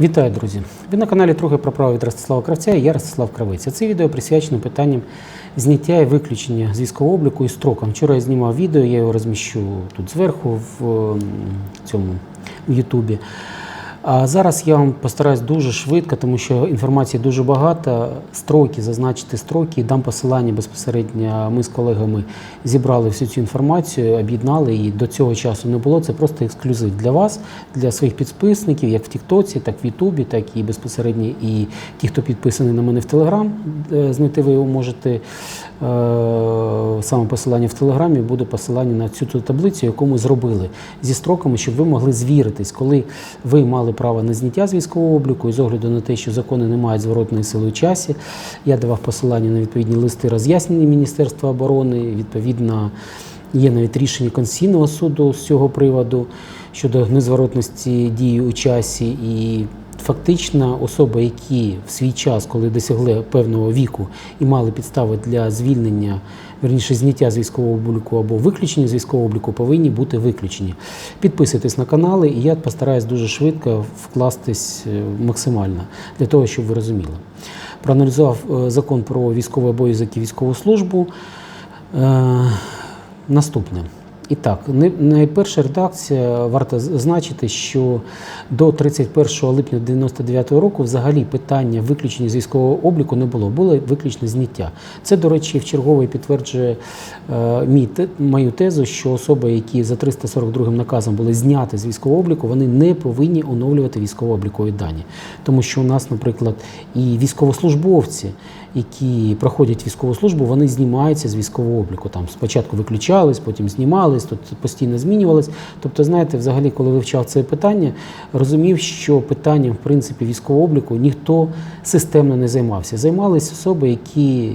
Вітаю, друзі! Ви на каналі Трохи про право від Ростислава Кравця і я Ростислав Кравець. Це відео присвячено питанням зняття і виключення з військового обліку і строкам. Вчора я знімав відео, я його розміщу тут зверху в цьому в Ютубі. А зараз я вам постараюсь дуже швидко, тому що інформації дуже багато. Строки, зазначити строки, дам посилання безпосередньо. Ми з колегами зібрали всю цю інформацію, об'єднали її. До цього часу не було. Це просто ексклюзив для вас, для своїх підписників, як в Тіктоці, так в Ютубі, так і безпосередньо і ті, хто підписаний на мене в Телеграм. Е, Знайти ви його можете саме посилання в Телеграмі, буде посилання на цю ту таблицю, яку ми зробили зі строками, щоб ви могли звіритись, коли ви мали право на зняття з військового обліку, і з огляду на те, що закони не мають зворотної сили у часі. Я давав посилання на відповідні листи роз'яснення Міністерства оборони. Відповідно, є навіть рішення Конституційного суду з цього приводу щодо незворотності дії у часі і. Фактично, особи, які в свій час, коли досягли певного віку і мали підстави для звільнення, верніше зняття з військового обліку або виключення з військового обліку, повинні бути виключені. Підписуйтесь на канали, і я постараюсь дуже швидко вкластись е, максимально для того, щоб ви розуміли. Проаналізував е, закон про військовий обов'язок і військову службу. Е, Наступне. І так, найперша редакція варто зазначити, що до 31 липня 99 року взагалі питання виключення з військового обліку не було, було виключне зняття. Це, до речі, в черговий підтверджує е, мій, мою тезу, що особи, які за 342 наказом були зняті з військового обліку, вони не повинні оновлювати військово-облікові дані. Тому що у нас, наприклад, і військовослужбовці, які проходять військову службу, вони знімаються з військового обліку. Там спочатку виключались, потім знімались, тут постійно змінювались. Тобто, знаєте, взагалі, коли вивчав це питання, розумів, що питанням в принципі військового обліку ніхто системно не займався. Займалися особи, які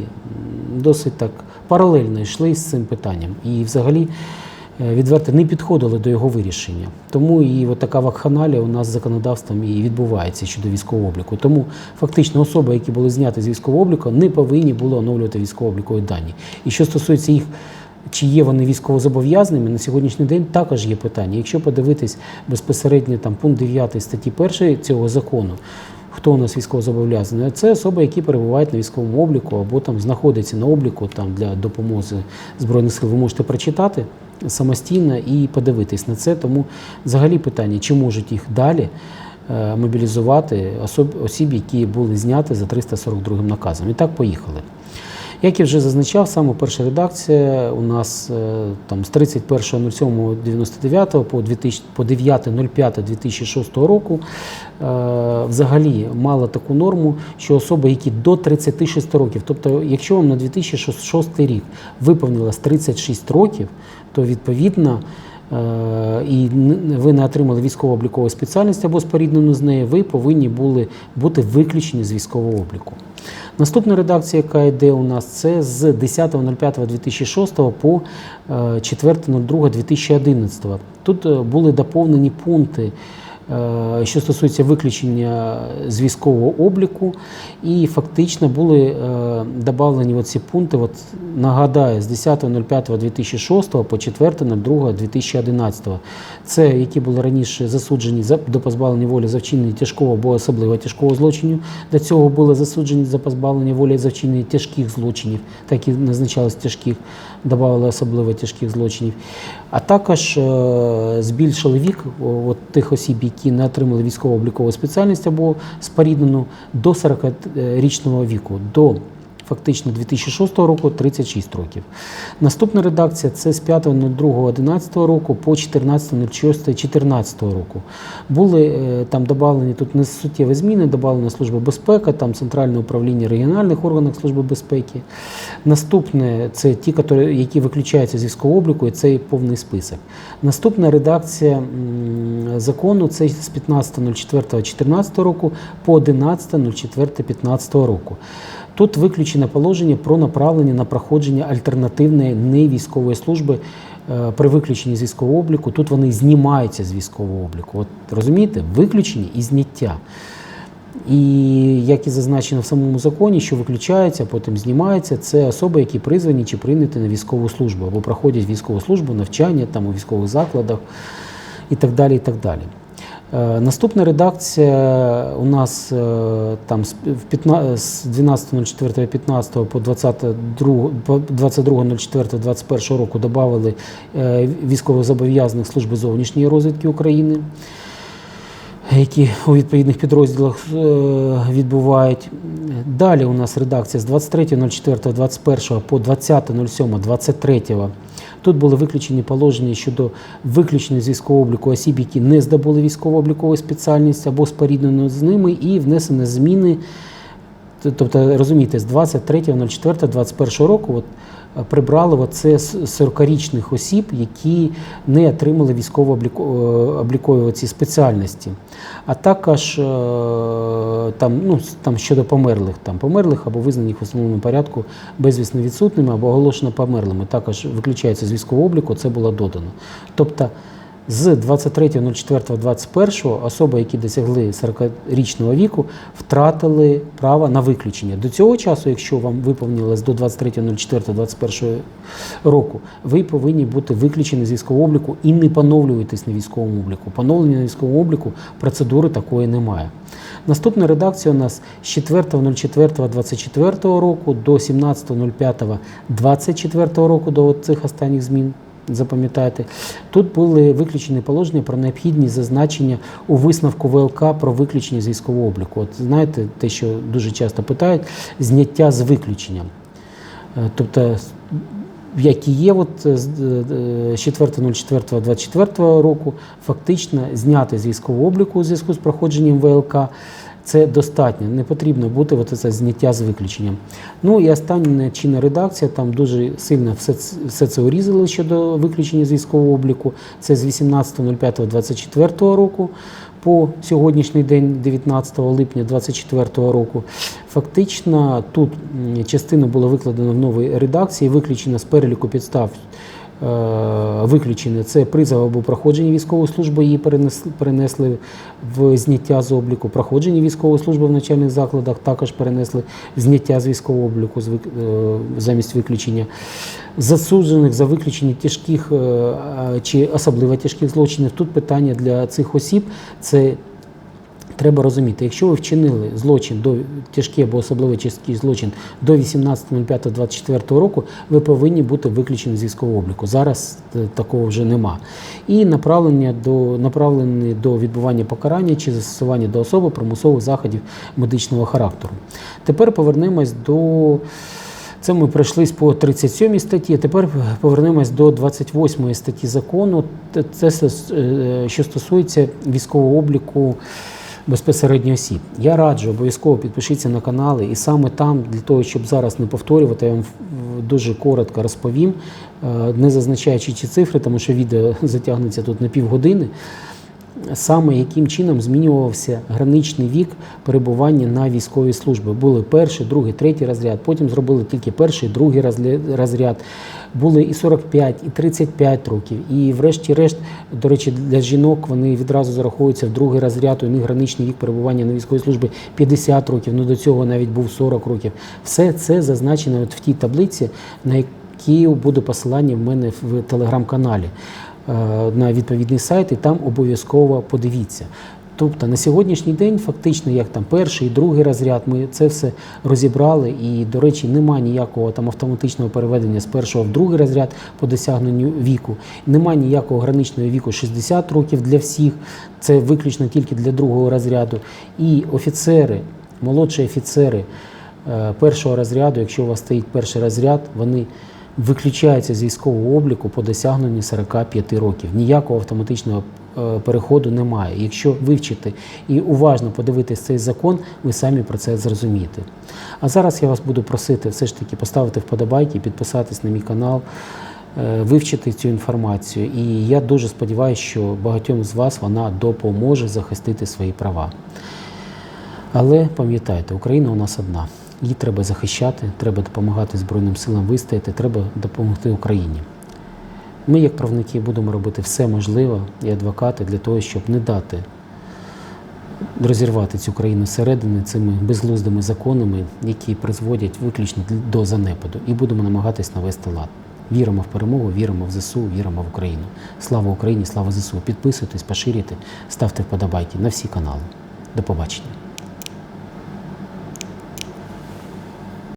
досить так паралельно йшли з цим питанням. І взагалі. Е, Відверто не підходили до його вирішення. Тому і от така вакханалія у нас з законодавством і відбувається щодо військового обліку. Тому фактично особи, які були зняті з військового обліку, не повинні були оновлювати військово-облікові дані. І що стосується їх, чи є вони військовозобов'язаними, на сьогоднішній день також є питання. Якщо подивитись безпосередньо там пункт 9 статті 1 цього закону. Хто у нас військовозобов'язаний? Це особи, які перебувають на військовому обліку або там знаходяться на обліку там для допомоги збройних сил. Ви можете прочитати самостійно і подивитись на це. Тому взагалі питання, чи можуть їх далі е, мобілізувати осіб, які були зняті за 342 наказом. І так поїхали. Як я вже зазначав, саме перша редакція у нас е, там з 31.07.99 по по 9.05.2006 року е, взагалі мала таку норму, що особи, які до 36 років, тобто, якщо вам на 2006 рік виповнилось 36 років, то відповідно. Е, І ви не отримали військово-облікову спеціальність або споріднену з нею, ви повинні були бути виключені з військового обліку. Наступна редакція, яка йде у нас, це з 10.05.2006 по е, 4.02.2011. Тут е, були доповнені пункти, е, що стосуються виключення з військового обліку, і фактично були е, додавлені оці пункти. От нагадаю, з 10.05.2006 по 4.02.2011. Це які були раніше засуджені за до позбавлення волі за вчинення тяжкого або особливо тяжкого злочину. До цього були засуджені за позбавлення волі за вчинення тяжких злочинів, так і назначалось тяжких, додавали особливо тяжких злочинів. А також е, збільшили вік от тих осіб, які не отримали військово-облікову спеціальність або споріднену до 40-річного віку. до Фактично 2006 року 36 років. Наступна редакція це з 5.02.11 року по 14.06.14 року. Були е, там додавлені тут не суттєві зміни, додавлена служба безпеки, там центральне управління регіональних органів Служби безпеки. Наступне це ті, які виключаються з військового обліку, і це повний список. Наступна редакція закону це з 15.04.14 року по 11.04.15 року. Тут виключено положення про направлення на проходження альтернативної невійськової служби е, при виключенні з військового обліку. Тут вони знімаються з військового обліку. От розумієте, виключені і зняття. І як і зазначено в самому законі, що виключається, потім знімається, це особи, які призвані чи прийняті на військову службу або проходять військову службу, навчання там у військових закладах і так далі. І так далі. Е, Наступна редакція у нас е, там з в 15 з 12.04.15 по 22 22.04.21 року додали е, військовозобов'язаних служби зовнішньої розвідки України, які у відповідних підрозділах відбувають. Далі у нас редакція з 23.04.21 по 20.07.23 Тут були виключені положення щодо виключення з військового обліку осіб, які не здобули військово-облікову спеціальність або споріднено з ними, і внесені зміни. Тобто, розумієте, з 23.04.21 року от, прибрали оце 40-річних осіб, які не отримали військово-облікові ці спеціальності. А також е, там, ну, там щодо померлих, там померлих або визнаних в основному порядку безвісно відсутними або оголошено померлими. Також виключається з військового обліку, це було додано. Тобто з 23.04.21 особи, які досягли 40-річного віку, втратили право на виключення. До цього часу, якщо вам виповнилось до 23.04.21 року, ви повинні бути виключені з військового обліку і не поновлюєтесь на військовому обліку. Поновлення на військовому обліку процедури такої немає. Наступна редакція у нас з 4.04.24 року до 17.05.24 року до цих останніх змін. Запам'ятайте, тут були виключені положення про необхідність зазначення у висновку ВЛК про виключення з військового обліку. От знаєте, те, що дуже часто питають, зняття з виключенням. Е, Тобто, які є от е, з е, 4.04.24 року, фактично зняти з військового обліку у зв'язку з проходженням ВЛК. Це достатньо, не потрібно бути от це зняття з виключенням. Ну і остання чинна редакція, там дуже сильно все, все це урізали щодо виключення з військового обліку. Це з 18.05.24 року по сьогоднішній день, 19 липня 2024 року. Фактично тут частина була викладена в новій редакції, виключена з переліку підстав. Е, Виключення це призов або проходження військової служби, її перенесли, в зняття з обліку. Проходження військової служби в навчальних закладах також перенесли зняття з військового обліку е, замість виключення. Засуджених за виключення тяжких е, чи особливо тяжких злочинів. Тут питання для цих осіб це Треба розуміти, якщо ви вчинили злочин до тяжкий або особливо тяжкий злочин до 18.05.24 року, ви повинні бути виключені з військового обліку. Зараз е, такого вже нема. І направлення до направлені до відбування покарання чи застосування до особи примусових заходів медичного характеру. Тепер повернемось до. Це ми пройшлись по 37 статті. Тепер повернемось до 28 статті закону. Це е, що стосується військового обліку безпосередньо осіб. Я раджу обов'язково підпишіться на канали, і саме там, для того, щоб зараз не повторювати, я вам дуже коротко розповім, е, не зазначаючи ці цифри, тому що відео затягнеться тут на півгодини. Саме яким чином змінювався граничний вік перебування на військовій службі. Були перший, другий, третій розряд, потім зробили тільки перший, другий розряд. Були і 45, і 35 років. І врешті-решт, до речі, для жінок вони відразу зараховуються в другий розряд. У них граничний вік перебування на військовій службі 50 років. Ну до цього навіть був 40 років. Все це зазначено от в тій таблиці, на якій буде посилання в мене в телеграм-каналі на відповідний сайт, і там обов'язково подивіться. Тобто на сьогоднішній день, фактично, як там перший і другий розряд, ми це все розібрали. І, до речі, немає ніякого там автоматичного переведення з першого в другий розряд по досягненню віку. Немає ніякого граничного віку 60 років для всіх. Це виключно тільки для другого розряду. І офіцери, молодші офіцери е, першого розряду, якщо у вас стоїть перший розряд, вони виключаються з військового обліку по досягненню 45 років. Ніякого автоматичного е, переходу немає. Якщо вивчити і уважно подивитись цей закон, ви самі про це зрозумієте. А зараз я вас буду просити все ж таки поставити вподобайки, підписатись на мій канал. е, Вивчити цю інформацію, і я дуже сподіваюся, що багатьом з вас вона допоможе захистити свої права. Але пам'ятайте, Україна у нас одна. Її треба захищати, треба допомагати Збройним силам вистояти, треба допомогти Україні. Ми, як правники, будемо робити все можливе і адвокати для того, щоб не дати розірвати цю країну зсередини цими безглуздими законами, які призводять виключно до занепаду, і будемо намагатись навести лад. Віримо в перемогу, віримо в ЗСУ, віримо в Україну. Слава Україні, слава ЗСУ. Підписуйтесь, поширюйте, ставте вподобайки на всі канали. До побачення.